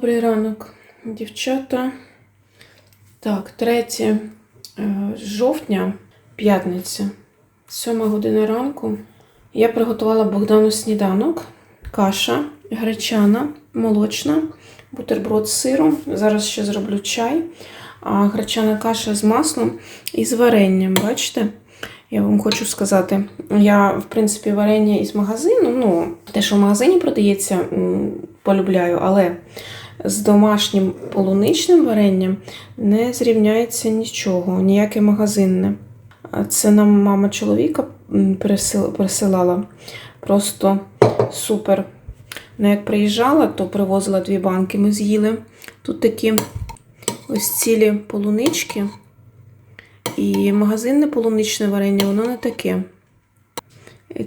Добрий ранок, дівчата. Так, 3 е, жовтня, п'ятниця, 7 година ранку. Я приготувала Богдану сніданок, каша гречана, молочна, бутерброд з сиром. Зараз ще зроблю чай. А гречана каша з маслом і з варенням. Бачите? Я вам хочу сказати, я, в принципі, варення із магазину, ну, те, що в магазині продається, полюбляю, але з домашнім полуничним варенням не зрівняється нічого, ніяке магазинне. Це нам мама чоловіка присилала. Просто супер. Ну, як приїжджала, то привозила дві банки, ми з'їли. Тут такі ось цілі полунички. І магазинне полуничне варення, воно не таке.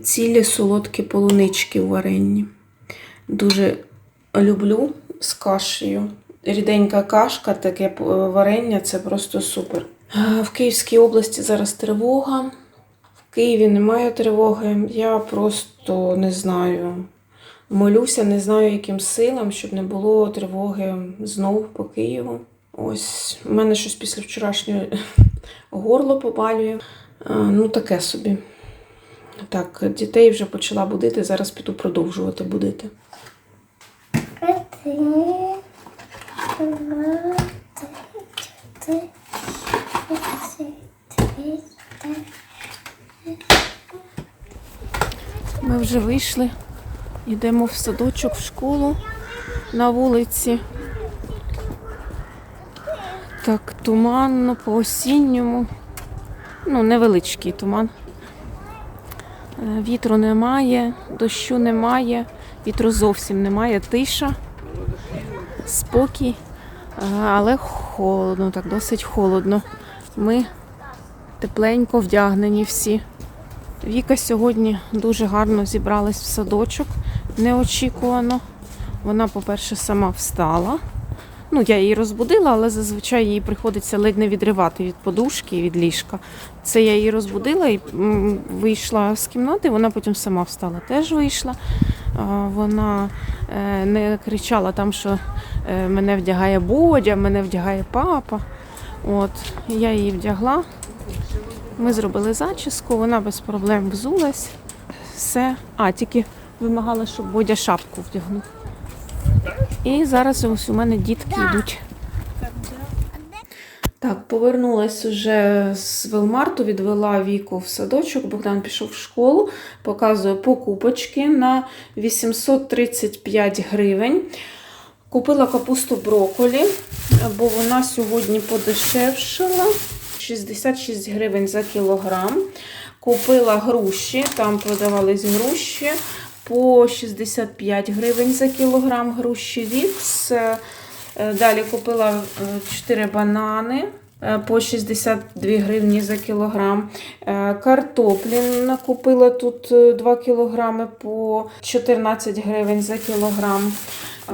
Цілі солодкі полунички у варенні. Дуже люблю з кашею. Ріденька кашка, таке варення це просто супер. В Київській області зараз тривога. В Києві немає тривоги. Я просто не знаю. Молюся, не знаю, яким силам, щоб не було тривоги знову по Києву. Ось, у мене щось після вчорашнього горло побалює. Ну, таке собі. Так, дітей вже почала будити, зараз піду продовжувати будити. Два, три, п'ять, Ми вже вийшли, йдемо в садочок, в школу на вулиці. Так, туманно по осінньому. Ну, невеличкий туман. Е, Вітру немає, дощу немає, вітру зовсім немає, тиша, спокій, але холодно, так досить холодно. Ми тепленько вдягнені всі. Віка сьогодні дуже гарно зібралась в садочок, неочікувано. Вона, по-перше, сама встала. Ну, я її розбудила, але зазвичай їй приходиться ледь не відривати від подушки і від ліжка. Це я її розбудила і вийшла з кімнати, вона потім сама встала, теж вийшла. Вона е, не кричала там, що е, мене вдягає Бодя, мене вдягає папа. От, я її вдягла. Ми зробили зачіску, вона без проблем взулась. Все. А, тільки вимагала, щоб Бодя шапку вдягнув. І зараз ось у мене дітки йдуть. Так, повернулась уже з Велмарту, відвела Віку в садочок. Богдан пішов в школу, показує покупочки на 835 гривень. Купила капусту броколі, бо вона сьогодні подешевшила 66 гривень за кілограм. Купила груші, там продавались груші по 65 гривень за кілограм груші вікс. Е, Далі купила 4 банани е, по 62 гривні за кілограм. Е, Картоплі накупила тут 2 кілограми по 14 гривень за кілограм.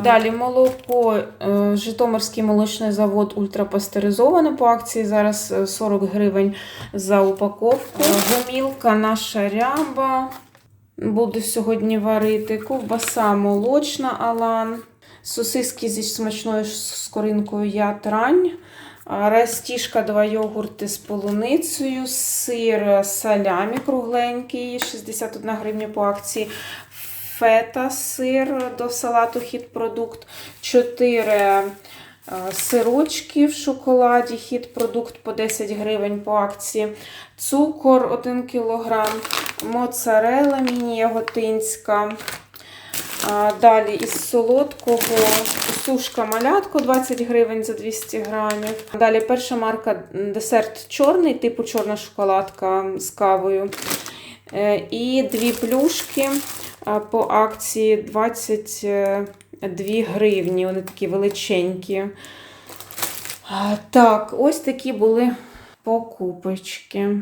Далі молоко, е, Житомирський молочний завод ультрапастеризоване по акції. Зараз е, 40 гривень за упаковку. Е, Гомілка наша ряба. Буду сьогодні варити. Ковбаса молочна Алан. Сосиски зі смачною скоринкою ятрань. Растішка, два йогурти з полуницею, сир салямі кругленький, 61 гривня по акції. Фета сир до салату хіт продукт. 4 сирочки в шоколаді, хіт продукт по 10 гривень по акції. Цукор 1 кг, моцарела міні-яготинська. А, Далі із солодкого сушка малятко 20 гривень за 200 грамів. Далі перша марка десерт чорний, типу чорна шоколадка з кавою. Е, І дві плюшки по акції 22 гривні. Вони такі величенькі. Так, ось такі були покупочки.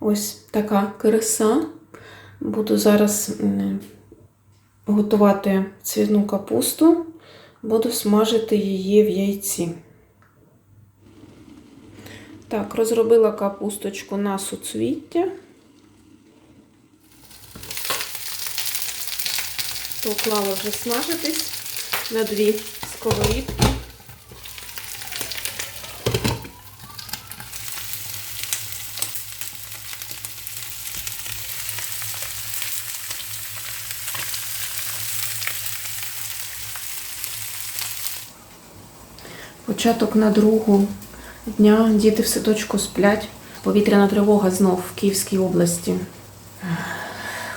Ось така краса. Буду зараз готувати цвітну капусту, буду смажити її в яйці. Так, розробила капусточку на суцвіття. Поклала вже смажитись на дві сковорідки. Початок на другу дня діти в садочку сплять. Повітряна тривога знов в Київській області.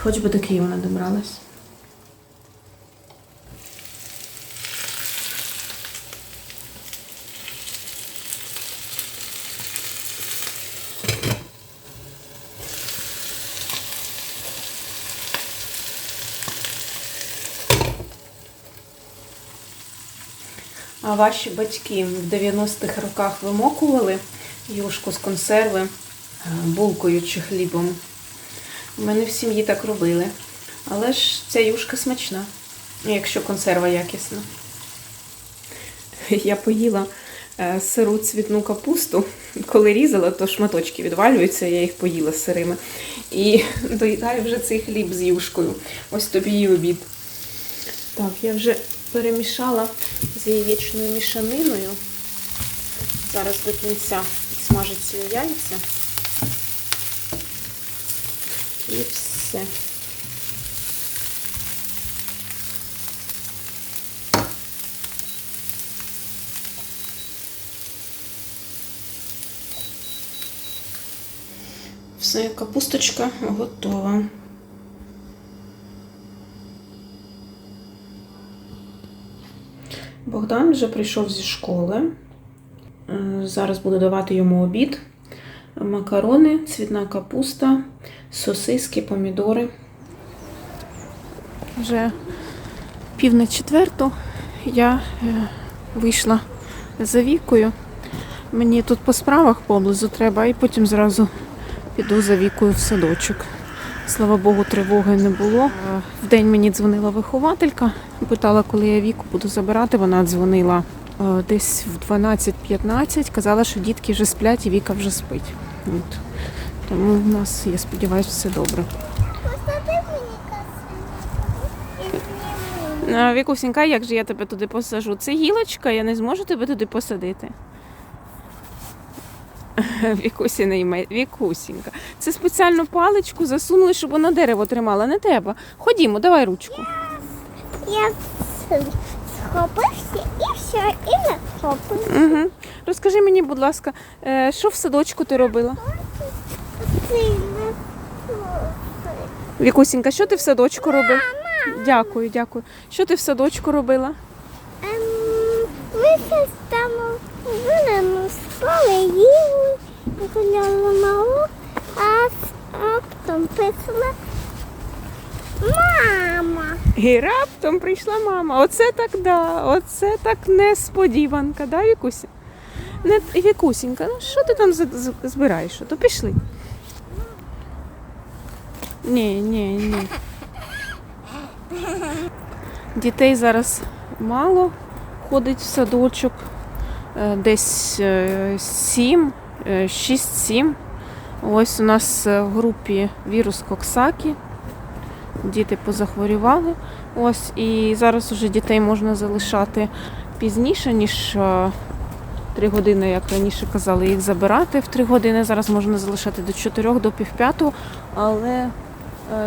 Хоч би до Києва не добралась. Ваші батьки в 90-х роках вимокували юшку з консерви е, булкою чи хлібом. У мене в сім'ї так робили. Але ж ця юшка смачна, якщо консерва якісна. Я поїла е, сиру цвітну капусту. Коли різала, то шматочки відвалюються, я їх поїла сирими. І доїдаю вже цей хліб з юшкою. Ось тобі і обід. Так, я вже перемішала з яєчною мішаниною. Зараз до кінця смажаться яйця. І все. Все, капусточка готова. Богдан вже прийшов зі школи. Е, Зараз буду давати йому обід. Макарони, цвітна капуста, сосиски, помідори. Вже пів на четверту я е, вийшла за вікою. Мені тут по справах поблизу треба, і потім зразу піду за вікою в садочок. Слава Богу, тривоги не було. Е, Вдень мені дзвонила вихователька, питала, коли я віку буду забирати. Вона дзвонила е, десь в 12-15, казала, що дітки вже сплять і Віка вже спить. От. Тому в нас, я сподіваюся, все добре. Посади мені косинку. Вікусінька, як же я тебе туди посажу? Це гілочка, я не зможу тебе туди посадити. Вікусіна. Вікусінька. Це спеціально паличку засунули, щоб вона дерево тримала, не тебе. Ходімо, давай ручку. Я схопився і все, і не схопився. Угу. Розкажи мені, будь ласка, е, що в садочку ти робила? Вікусінька, що ти в садочку робила? Дякую, дякую. Що ти в садочку робила? Ем, Спали, їли, гуляли на а с- писала мама. І раптом прийшла мама. Оце так да, оце так несподіванка, да, Вікуся? Не, Вікусінька, ну що ти там збираєш? То пішли. Ні, ні, ні. Дітей зараз мало ходить в садочок. Е, Десь е, сім, е, шість-сім. Ось у нас в групі вірус Коксакі. Діти позахворювали. Ось і зараз уже дітей можна залишати пізніше, ніж е, три години, як раніше казали, їх забирати в три години. Зараз можна залишати до 4 до півп'ятого, але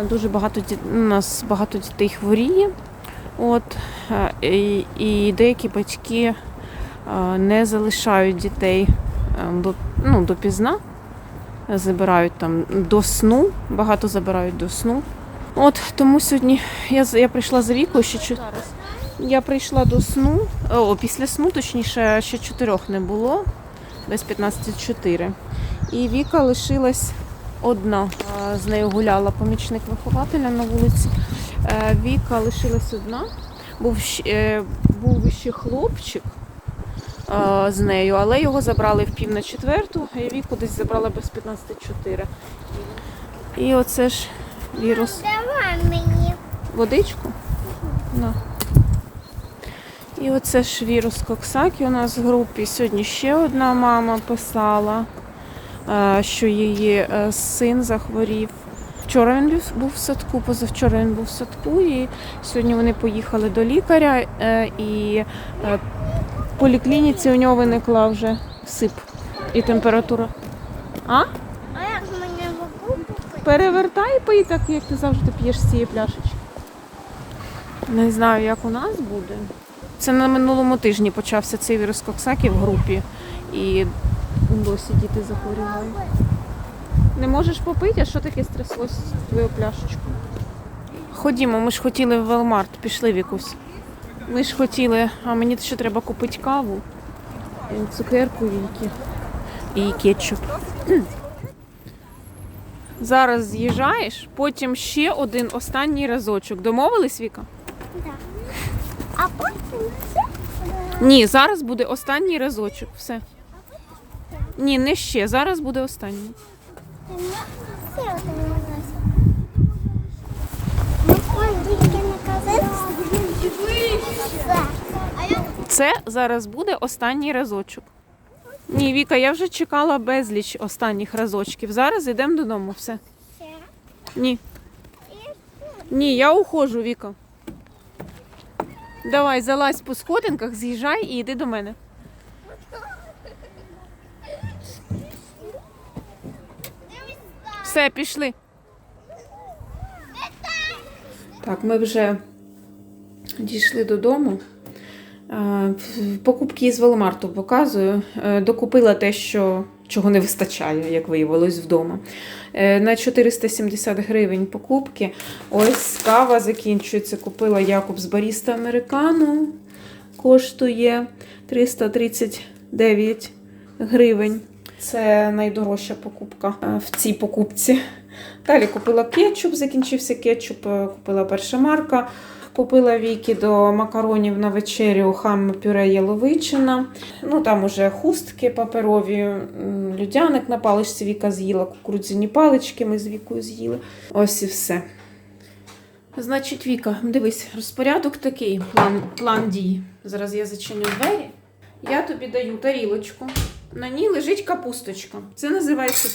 дуже багато ді- у нас багато дітей хворіє. От, і, і деякі батьки не залишають дітей е, до, ну, допізна, забирають там до сну, багато забирають до сну. От тому сьогодні я, з- я прийшла за вікою ще чу... Я прийшла до сну, о, після сну, точніше, ще чотирьох не було, десь 15.4. І Віка лишилась одна. З нею гуляла помічник вихователя на вулиці. Е, Віка лишилась одна. Був, щ- е, був ще хлопчик е, з нею, але його забрали в пів на четверту, а Віку десь забрала без 15.4. І оце ж вірус. Давай мені. Водичку? На. І оце ж вірус Коксакі у нас в групі. Сьогодні ще одна мама писала, е, що її е, син захворів. Вчора він був- в садку, позавчора він був в садку, і сьогодні вони поїхали до лікаря, е, і е, в поліклініці у нього виникла вже сип і температура. А? А як мене викупити? Перевертай і пий так, як ти завжди п'єш з цієї пляшечки. Не знаю, як у нас буде. Це на минулому тижні почався цей вірус Коксакі в групі, і досі діти захворювали. Не можеш попити, а що таке стряслось з твою пляшечку? Ходімо, ми ж хотіли в Велмарт, пішли Вікусь. Ми ж хотіли, а мені ще треба купити каву, цукерку і кетчуп. Зараз з'їжджаєш, потім ще один останній разочок. Домовились, Віка? Так. А потім все. Ні, зараз буде останній разочок. Все. Ні, не ще. Зараз буде останній. Все одразу. Ну, ой, тільки не казати. Все. А я Це зараз буде останній разочок. Ні, Віка, я вже чекала безліч останніх разочків. Зараз йдемо додому. Все. Ні. Ні, я ухожу, Віка. Давай, залазь по сходинках, з'їжджай і йди до мене. Все, пішли. Так, ми вже дійшли додому. Е, Покупки із Велмарту показую. Е, Докупила те, що, чого не вистачає, як виявилось вдома. Е, На 470 гривень покупки. Ось кава закінчується. Купила Якобс Баріста Американу. Коштує 339 гривень. Це найдорожча покупка в цій покупці. Далі купила кетчуп, закінчився кетчуп, е, купила перша марка. Купила Вікі до макаронів на вечерю хам пюре яловичина. Ну там уже хустки паперові, людяник на паличці Віка з'їла, кукурудзяні палички ми з Вікою з'їли. Ось і все. Значить, Віка, дивись, розпорядок такий, план, план дій. Зараз я зачиню двері. Я тобі даю тарілочку. На ній лежить капусточка. Це називається,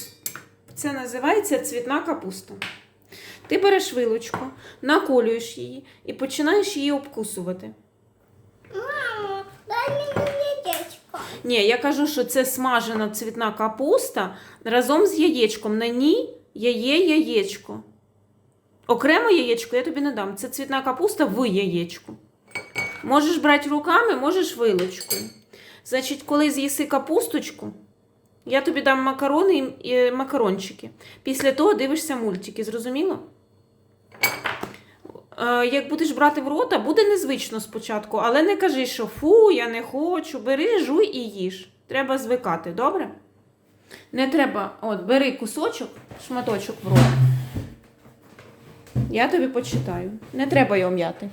це називається цвітна капуста. Ти береш вилочку, наколюєш її і починаєш її обкусувати. Мамо, дай мені яєчко. Ні, я кажу, що це смажена цвітна капуста разом з яєчком. На ній є яєчко. Окремо яєчко я тобі не дам. Це цвітна капуста в яєчку. Можеш брати руками, можеш вилочкою. Значить, коли з'їси капусточку, я тобі дам макарони і макарончики. Після того дивишся мультики, зрозуміло? Е, Як будеш брати в рота, буде незвично спочатку, але не кажи, що фу, я не хочу. Бери, жуй і їж. Треба звикати, добре? Не треба, от, бери кусочок, шматочок в рот. Я тобі почитаю. Не треба його м'яти.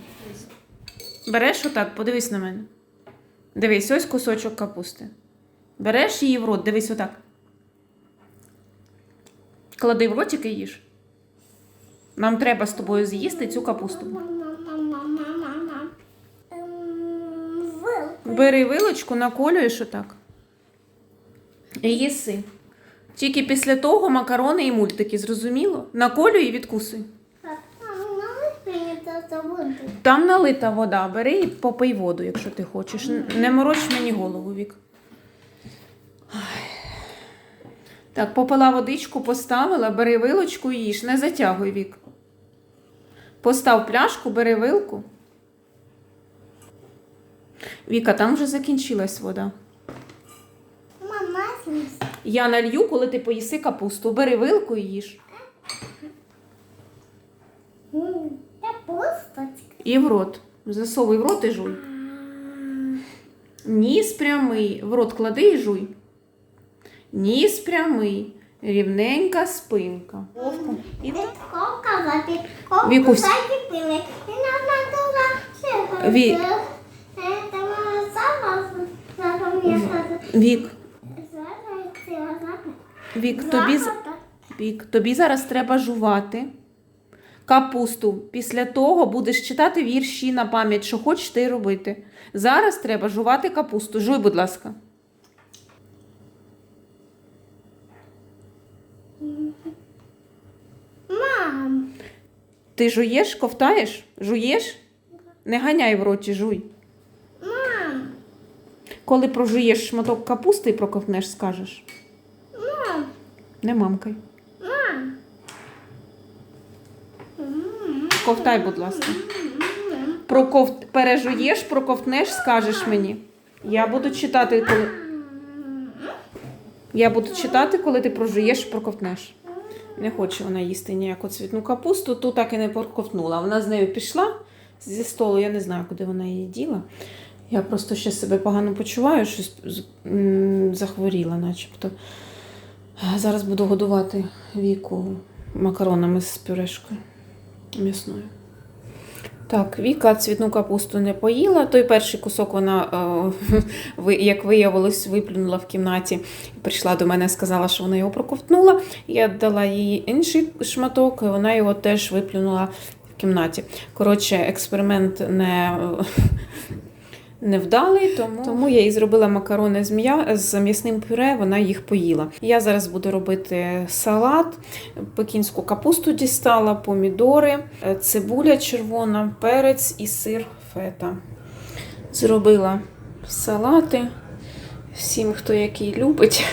Береш отак, подивись на мене. Дивись, ось кусочок капусти. Береш її в рот, дивись отак. Клади в ротик і їж. Нам треба з тобою з'їсти цю капусту. Бери вилочку, наколюєш отак. І їси. Тільки після того макарони і мультики, зрозуміло? Наколюй і відкусуй. Там налита вода, бери і попий воду, якщо ти хочеш. Не мороч мені голову, Вік. Так, попила водичку, поставила, бери вилочку і їж. Не затягуй вік. Постав пляшку, бери вилку. Віка, там вже закінчилась вода. Мама. Я налью, коли ти поїси капусту. Бери вилку і їж. М, Я пусточка. І в рот. Засовуй в рот і жуй. Ніс прямий. В рот клади і жуй. Ніс прямий. Рівненька спинка. Підковка, Вікусь. закипили. І нам Е. Вік. Вік, тобі, Вік, тобі зараз треба жувати капусту. Після того будеш читати вірші на пам'ять, що хочеш ти робити. Зараз треба жувати капусту. Жуй, будь ласка. Мама, Ти жуєш, ковтаєш? Жуєш? Не ганяй в роті, жуй. Мам, Коли прожуєш шматок капусти і проковтнеш, скажеш. мам, Не мамкай. мам. Ковтай, будь ласка. Проковт... Пережуєш, проковтнеш, скажеш мені. Я буду читати, коли. Я буду читати, коли ти прожуєш, проковтнеш. Не хоче вона їсти ніяку цвітну капусту, ту так і не проковтнула. Вона з нею пішла зі столу, я не знаю, куди вона її діла. Я просто ще себе погано почуваю, щось захворіла, начебто. Зараз буду годувати віку макаронами з пюрешкою м'ясною. Так, Віка цвітну капусту не поїла. Той перший кусок вона, е, як виявилось, виплюнула в кімнаті. Прийшла до мене, сказала, що вона його проковтнула. Я дала їй інший шматок, і вона його теж виплюнула в кімнаті. Коротше, експеримент не, невдалий, тому, тому я їй зробила макарони з, м'я... з м'ясним пюре, вона їх поїла. Я зараз буду робити салат, пекінську капусту дістала, помідори, е, цибуля червона, перець і сир фета. Зробила салати всім, хто який любить.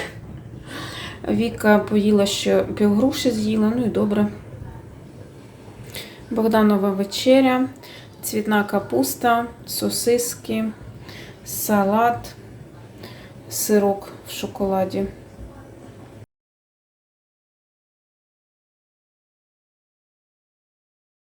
Віка поїла ще півгруші з'їла, ну і добре. Богданова вечеря, цвітна капуста, сосиски, салат, сирок в шоколаді.